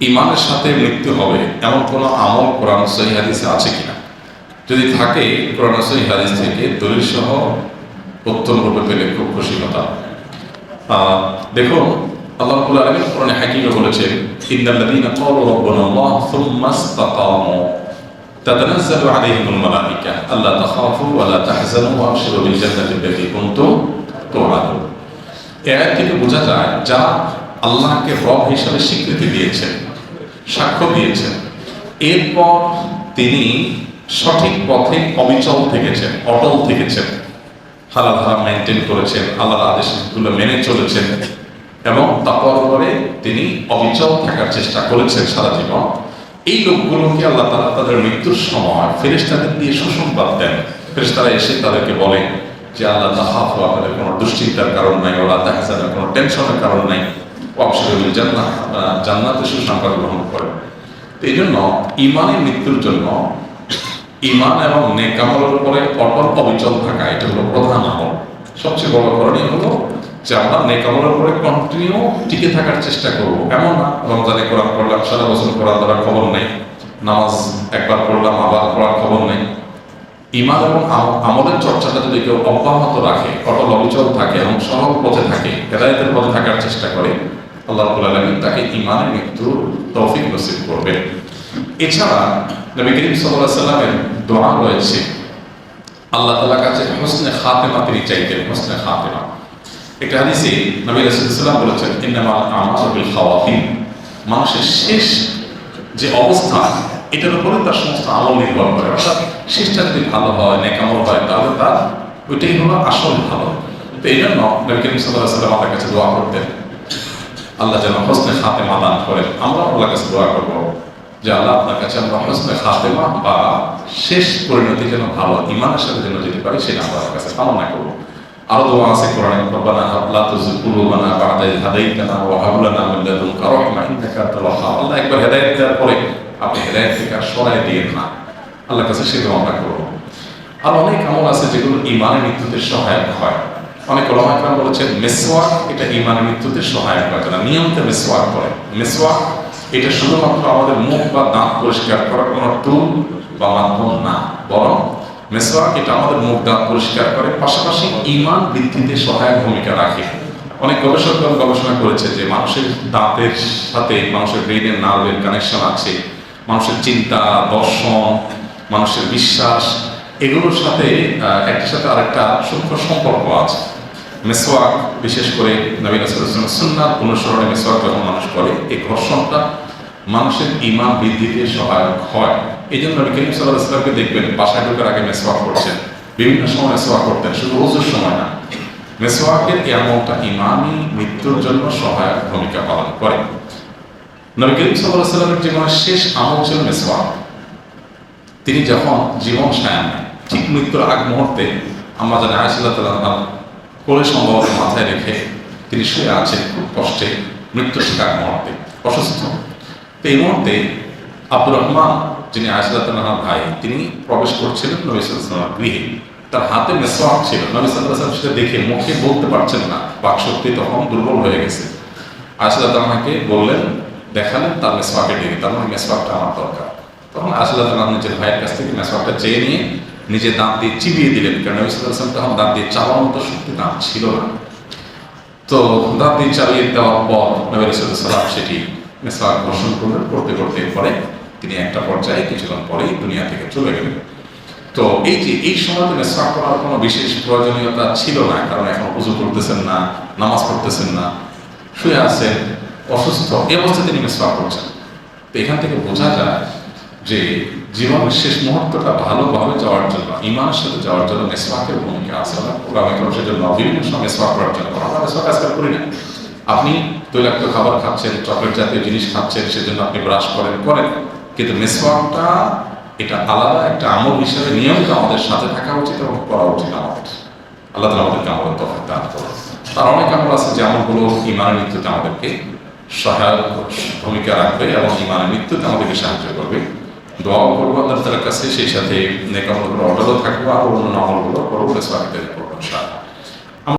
ইমানের সাথে মৃত্যু হবে এমন কোনো আমল কোরআন সহি হাদিসে আছে কিনা? যদি থাকে, কোরআন সহি হাদিস থেকে দলিল সহ উত্তম রূপে পেলে খুব খুশি হতাম। দেখুন, আল্লাহ রাব্বুল কোরআনে হাকিমে বলেছেন ইন্নাল্লাযীনা ক্বালু রাব্বুনা আল্লাহ সুম্মা ইসতাকামু। তাতানাজ্জালু আলাইহিমুল মালায়েকা আল্লা তাখাফু ওয়া লা তাহজানু ওয়া আবশিরু বিল জান্নাতি আল্লাতী কুনতুম এই থেকে বোঝা যায় যারা আল্লাহকে রব হিসাবে স্বীকৃতি দিয়েছেন। সাক্ষ্য দিয়েছেন। এরপর তিনি সঠিক পথে অবিচল থেকেছেন, অটল থেকেছেন। হালাল হারাম মেনটেন করেছেন, আল্লাহর আদেশগুলো মেনে চলেছেন এবং তারপর পরে তিনি অবিচল থাকার চেষ্টা করেছেন সারা জীবন। এই লোকগুলোকে আল্লাহ তারা তাদের মৃত্যুর সময় ফেরেশতাদের দিয়ে সুসংবাদ দেন। ফেরেশতারা এসে তাদেরকে বলে যে, আল্লাহ তাহাফ আপনাদের কোনো দুশ্চিন্তার কারণ নাই, ওরা দেখা তাহাজানের কোনো টেনশনের কারণ নাই। অবশ্যই জান্নাত আপনারা জান্নাতে সুসংবাদ গ্রহণ করেন এই জন্য ইমানের মৃত্যুর জন্য ইমান এবং নেকামলের উপরে অটল অবিচল থাকা, এটা হলো প্রধান আমল। সবচেয়ে বড় করণীয় হলো যে আমরা নেকামলের উপরে কন্টিনিউ টিকে থাকার চেষ্টা করব। এমন না, রমজানে কোরআন পড়লাম, সারা বছর কোরআন ধরার খবর নেই, নামাজ একবার পড়লাম, আবার পড়ার খবর নেই। ইমান এবং আম- আমলের চর্চাটা যদি কেউ অব্যাহত রাখে, অটল অবিচল থাকে এবং সরল পথে থাকে, হেদায়তের পথে থাকার চেষ্টা করে আল্লাহ রাব্বুল তাকে ইমানের মৃত্যুর তৌফিক নসিব করবে। এছাড়া নবী করিম সাল্লাল্লাহু সাল্লামের দোয়া রয়েছে। আল্লাহ তাআলার কাছে হোসনে খাতেমা তিনি চাইতেন, হোসনে খাতেমা। একটা হাদিসে নবী রাসূলুল্লাহ সাল্লাল্লাহু বলেছেন ইন্নামা আমালু বিল মানুষের শেষ যে অবস্থা, এটার উপরে তার সমস্ত আমল নির্ভর করে। অর্থাৎ শেষটা যদি ভালো হয়, নেকামল হয়, তাহলে তার ওইটাই হলো আসল ভালো। তো এই জন্য নবী করিম আলাইহি সাল্লাম আমাদের কাছে দোয়া করতেন। আল্লাহ যেন হোসনে খাতেমা দান করেন। আমরা আল্লাহর কাছে দোয়া করব যে আল্লাহ আপনার কাছে আমরা হোসনে খাতেমা বা শেষ পরিণতি যেন ভালো ইমানের সাথে যেন যেতে পারি সেটা আমরা আল্লাহর কাছে কামনা করব। আরও দোয়া আছে কোরআনে, রব্বানা হাবলা তুযিগ কুলুবানা বা'দা ইয হাদাইতানা ওয়া হাব লানা মিন লাদুনকা রাহমা ইন্নাকা আনতাল আল্লাহ একবার হেদায়েত দেওয়ার পরে আপনি হেদায়েত থেকে আর সরাই দিয়েন না। আল্লাহর কাছে সে দোয়া আমরা করব। আর অনেক আমল আছে যেগুলো ইমানের মৃত্যুতে সহায়ক হয়। অনেক ওলামাকরাম বলেছেন, মেসওয়াক এটা ইমানের মৃত্যুতে সহায়ক হয়। যারা নিয়মিত মেসওয়াক করে মেসওয়াক এটা শুধুমাত্র আমাদের মুখ বা দাঁত পরিষ্কার করার কোনো টুল বা মাধ্যম না। বরং মেসওয়াক এটা আমাদের মুখ, দাঁত পরিষ্কার করে, পাশাপাশি ইমান বৃদ্ধিতে সহায়ক ভূমিকা রাখে। অনেক গবেষকগণ গবেষণা করেছে যে মানুষের দাঁতের সাথে মানুষের ব্রেনের নার্ভের কানেকশন আছে। মানুষের চিন্তা, দর্শন, মানুষের বিশ্বাস, এগুলোর সাথে একটার সাথে আরেকটা সূক্ষ্ম সম্পর্ক আছে। মেসওয়াক বিশেষ করে নবীন সুন্নাত অনুসরণে মেসওয়াক যখন মানুষ করে, এই ঘর্ষণটা মানুষের ইমান বৃদ্ধিতে সহায়ক হয়। এই জন্য নবী করিম সাল্লাহ ইসলামকে দেখবেন, বাসায় ঢোকার আগে মেসওয়াক করছেন। বিভিন্ন সময় মেসওয়াক করতেন, শুধু ওজুর সময় না। মেসওয়াকের এই আমলটা ইমানই মৃত্যুর জন্য সহায়ক ভূমিকা পালন করে। নবী করিম সাল্লাহ সাল্লামের জীবনের শেষ আমল ছিল মেসওয়াক তিনি যখন জীবন সায়ান ঠিক মৃত্যুর আগ মুহূর্তে আমরা জানি আয়সাল্লাহ তাল্লাহ কোলে সম্ভবত মাথায় রেখে তিনি শুয়ে আছেন খুব কষ্টে মৃত্যু শিকার মুহূর্তে, অসুস্থ। তো এই মুহূর্তে আব্দুর রহমান, যিনি তাল্লাহ ভাই, তিনি প্রবেশ করছিলেন নবী গৃহে। তার হাতে মেসওয়াক ছিল। নবী সেটা দেখে মুখে বলতে পারছেন না বাক শক্তি তখন দুর্বল হয়ে গেছে। আয়সাল্লাহ বললেন, দেখালেন তার মেসওয়াকের দিকে, তার মানে মেসওয়াকটা আমার দরকার। তখন আসলে তার নিজের ভাইয়ের কাছ থেকে মেসওয়াকটা চেয়ে নিয়ে নিজে দাঁত দিয়ে চিবিয়ে দিলেন আলাইহি ওয়াসাল্লাম তখন দাঁত দিয়ে চাওয়ার মতো শক্তি দাঁত ছিল না। তো দাঁত দিয়ে চালিয়ে দেওয়ার পর নবী সাল্লাম সেটি মেসওয়াক ঘোষণ করলেন, করতে করতে পরে তিনি একটা পর্যায়ে কিছুক্ষণ পরেই দুনিয়া থেকে চলে গেলেন। তো এই যে, এই সময়তে মেসওয়াক করার কোনো বিশেষ প্রয়োজনীয়তা ছিল না, কারণ এখন উজু করতেছেন না, নামাজ পড়তেছেন না, শুয়ে আছেন, অসুস্থ, এই অবস্থায় তিনি মেসওয়াক করছেন। তো এখান থেকে বোঝা যায় যে জীবনের শেষ মুহূর্তটা ভালোভাবে যাওয়ার জন্য, ইমানের সাথে যাওয়ার জন্য মেসওয়াকের ভূমিকা আছে। কোরআনে কোরআন সেজন্য বিভিন্ন সময় মেসওয়াক করার জন্য আমরা মেসওয়াক আজকাল করি না। আপনি তৈলাক্ত খাবার খাচ্ছেন, চকলেট জাতীয় জিনিস খাচ্ছেন, সেজন্য আপনি ব্রাশ করেন করেন। কিন্তু মেসওয়াকটা এটা আলাদা একটা আমল হিসেবে নিয়মিত আমাদের সাথে থাকা উচিত এবং করা উচিত আমাদের। আল্লাহ তালা আমাদেরকে আমলের তফাৎ দান করে তার অনেক আমল আছে যে আমলগুলো ইমানের মৃত্যুতে আমাদেরকে সহায়ক ভূমিকা রাখবে এবং ইমানের মৃত্যুতে আমাদেরকে সাহায্য করবে। দোয়াও করব, আল্লাহ তালার কাছে সেই সাথে নেকামলগুলো অর্ডারও থাকব, আর অন্য আমলগুলো করব বেশ